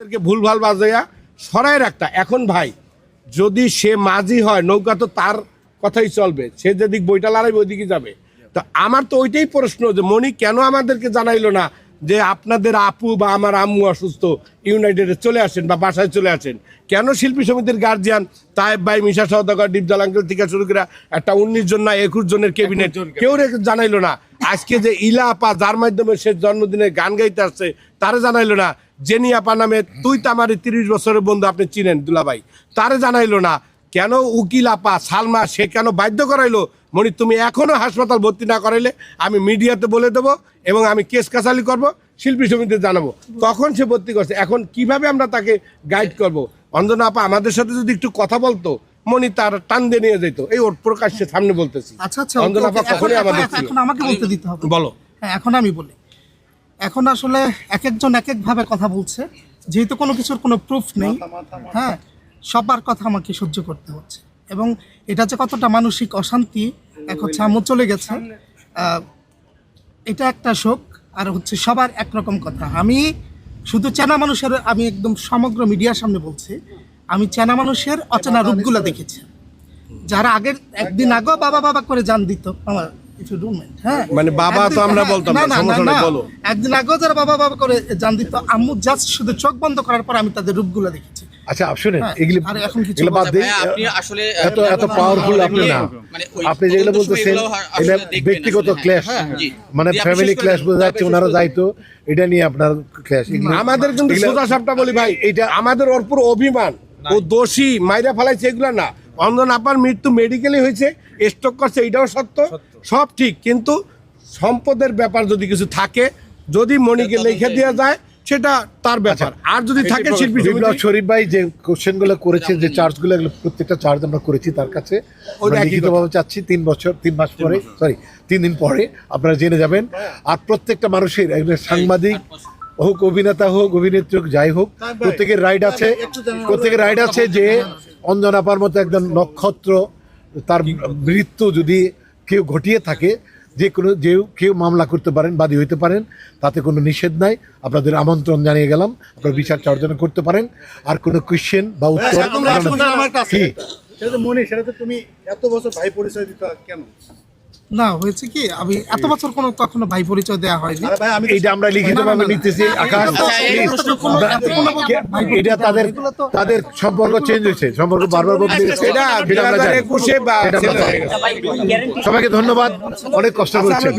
তাদেরকে ভুলভাল বাজাইয়া সরাই রাখতা। এখন ভাই যদি সে মাঝি হয় নৌকা তো তার কথাই চলবে। সে যেদিক বইটা লড়াইবে ওইদিকে যাবে। তো আমার তো ওইটাই প্রশ্ন যে মনি কেন আমাদেরকে জানাইলো না যে আপনাদের আপু বা আমার আম্মু অসুস্থ ইউনাইটেডে চলে আসেন বা বাসায় চলে আসেন? কেন শিল্পী সমিতির গার্জিয়ান তায়েব ভাই মিশা সওদাগর ডিপজল আঙ্কেল থেকে শুরু করে একটা উনিশ জন না একুশ জনের কেবিনেট কেউ রে- জানাইলো না? আজকে যে ইলা আপা যার মাধ্যমে সে জন্মদিনে গান গাইতে আসছে, তারে জানাইলো না, জেনি আপা নামে তুই তো আমার তিরিশ বছরের বন্ধু, আপনি চিনেন দুলাভাই। তারে জানাইলো না, কেন উকিল আপা সালমা, সে কেন বাধ্য করাইলো? মনি তুমি এখনও হাসপাতাল ভর্তি না করাইলে আমি মিডিয়াতে বলে দেবো এবং আমি কেস কাছালি করব, শিল্পী সমিতিতে জানাব। তখন সে ভর্তি করছে। এখন কীভাবে আমরা তাকে গাইড করব? অঞ্জনা আপা, আমাদের সাথে যদি একটু কথা বলতো মনি তার টান দিয়ে নিয়ে যেত। এই ওর প্রকাশ্যে সামনে বলতেছি। আচ্ছা আচ্ছা কখনোই এখন- আমাদের ছিল এখন আমাকে বলতে দিতে হবে। বলো। হ্যাঁ এখন আমি বলি। এখন আসলে এক একজন এক এক ভাবে কথা বলছে যেহেতু কোনো কিছুর কোনো প্রুফ নেই হ্যাঁ সবার কথা আমাকে সহ্য করতে হচ্ছে। এবং এটা যে কতটা মানসিক অশান্তি এক হচ্ছে আম্মু চলে গেছে। আহ, এটা একটা শোক আর হচ্ছে সবার একরকম কথা। আমি শুধু চেনা মানুষের আমি একদম সমগ্র মিডিয়ার সামনে বলছি আমি চেনা মানুষের অচেনা রূপগুলো দেখেছি। যারা আগের একদিন আগেও বাবা বাবা করে জান দিত। আমার হ্যাঁ? মানে বাবা তো আমরা বলতাম না, না, না, সমস্যা না, নেই, না। বলো। একদিন আগেও যারা বাবা বাবা করে জান দিত আম্মু জাস্ট শুধু চোখ বন্ধ করার পর আমি তাদের রূপগুলো দেখেছি। আচ্ছা শুনেন হ্যাঁ, এগুলি এখন কিছু বাদ দিই আপনি আসলে এত এত পাওয়ারফুল আপনি না। মানে আপনি যেগুলো বলতেছেন এটা ব্যক্তিগত আসলে, হ্যাঁ। মানে ফ্যামিলি করে বোঝা যাচ্ছে ওনারা যাইতো এটা নিয়ে আপনার ক্লেশ আমাদের কিন্তু সোজা সাপটা বলি ভাই এটা আমাদের ওর পুরো অভিমান। ও দোষী মাইরা ফেলাইছে এগুলো না। অন্ধন আপার মৃত্যু মেডিকেলে হয়েছে স্ট্রোক করছে এটাও সত্য সব ঠিক। কিন্তু সম্পদের ব্যাপার যদি কিছু থাকে যদি মনিকে লিখে দেওয়া যায় সেটা তার ব্যাপার। আর যদি থাকে শিল্পী শরীফ ভাই যে কোশ্চেনগুলো করেছে যে চার্জগুলো এগুলো প্রত্যেকটা চার্জ আমরা করেছি তার কাছে। ওই একই চাচ্ছি তিন বছর তিন মাস পরে সরি তিন দিন পরে আপনারা জেনে যাবেন। আর প্রত্যেকটা মানুষের একজন সাংবাদিক হোক অভিনেতা হোক অভিনেত্রী হোক যাই হোক প্রত্যেকের রাইট আছে। প্রত্যেকের রাইট আছে যে অঞ্জনাপার মতো একজন নক্ষত্র তার মৃত্যু যদি কেউ ঘটিয়ে থাকে যে কোনো যে কেউ মামলা করতে পারেন বাদী হইতে পারেন তাতে কোনো নিষেধ নাই। আপনাদের আমন্ত্রণ জানিয়ে গেলাম। আপনারা বিচার অর্জন করতে পারেন। আর কোনো কোয়েশ্চেন বা উত্তর কি? সেটা তো মনে সেটা তো তুমি এত বছর ভাই পরিচয় দিতে কেন? না হয়েছে কি? আমি এত বছর কোনো কখনো ভাই পরিচয় দেয়া হয়নি। আরে ভাই আমি এইটা আমরা লিখিত ভাবে নিতেছি আকাশ আচ্ছা, এই please, প্রশ্ন কোনো- আমরা- এত কোনো ভাই পরিচয় এটা তাদের তাদের সম্পর্ক চেঞ্জ হয়েছে সম্পর্ক বারবার বদলে। সবাইকে ধন্যবাদ অনেক কষ্ট আচ্ছা,